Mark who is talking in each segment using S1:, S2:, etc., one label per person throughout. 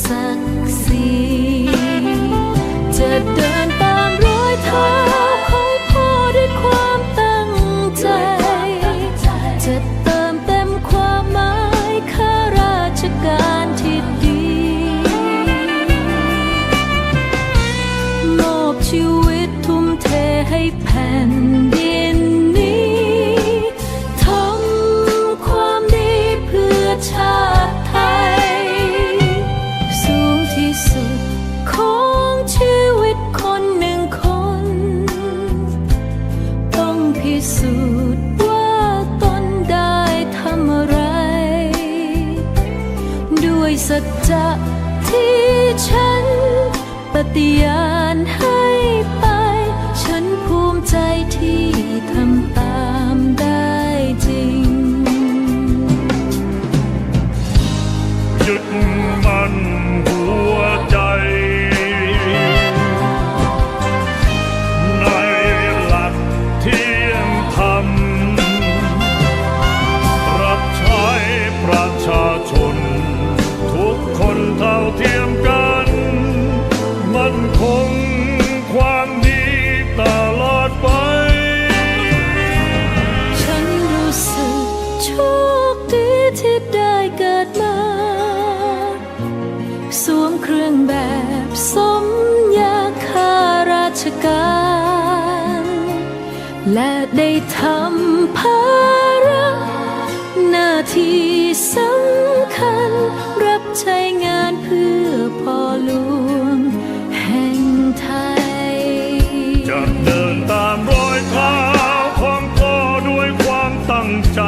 S1: ศ ปฏิ ได้ทำภาระหน้าที่สำคัญ รับใช้งานเพื่อพ่อหลวงแห่งไทย
S2: จะเดินตามรอยเท้าของพ่อด้วยความตั้งใจ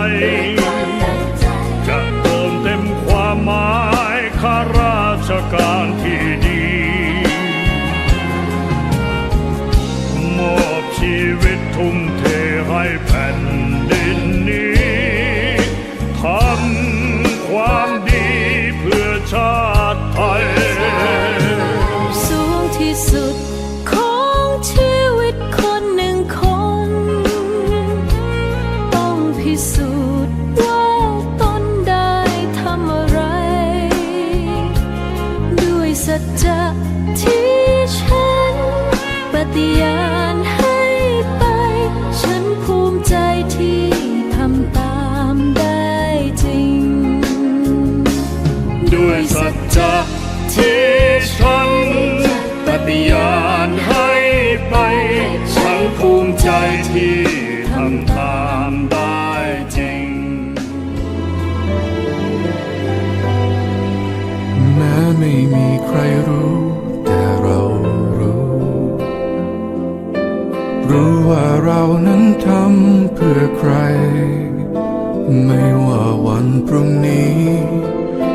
S2: ท ที่
S1: ฉันปฏิญาณให้ไป ฉันภูมิใจที่ทำตามได้จริง
S3: แม้ไม่มีใครรู้ แต่เรารู้ รู้ว่าเรานั้นทำเพื่อใคร ไม่ว่าวันพรุ่งนี้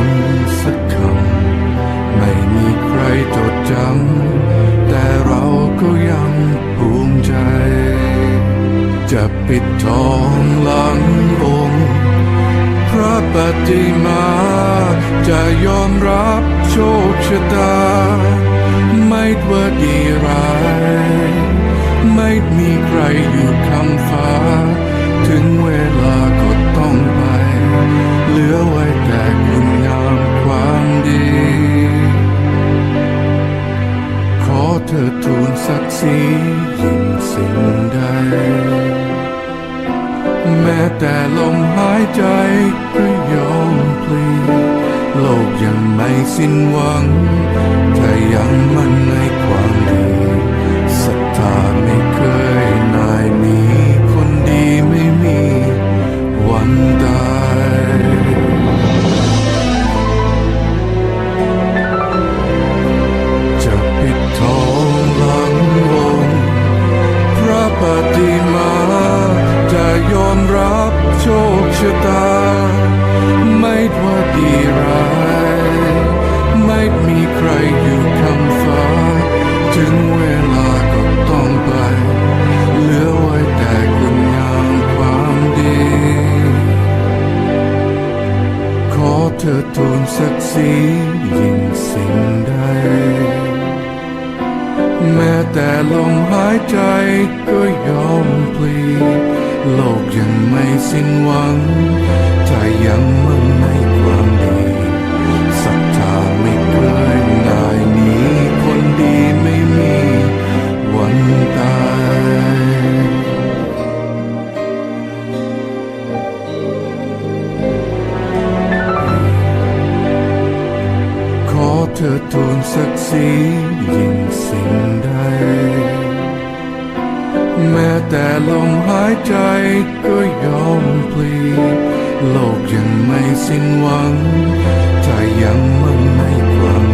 S3: น จดจำแต่เราก็ยังภูมิใจ จะปิดทองหลังองค์พระปฏิมา จะยอมรับโชคชะตา ไม่ว่าดีร้าย ไม่มีใครอยู่คำฟ้า สียิ่งสิ่งใด แม้แต่ลมหายใจก็ยอมพลีโลกยังไม่สิ้นหวัง ถ้ายังมันใน ศักดิ์ศรียิ่งสิ่งใด แม้แต่ลมหายใจก็ยอมพลีโลกยังไม่สิ้นหวังใจยังมั่นในความ อทูลศักดิ์ศรียิ่งสิ่งใด แม้แต่ลมหายใจก็ยอมพลีโลกยังไม่สิ้นหวังใจยังมั่นในความ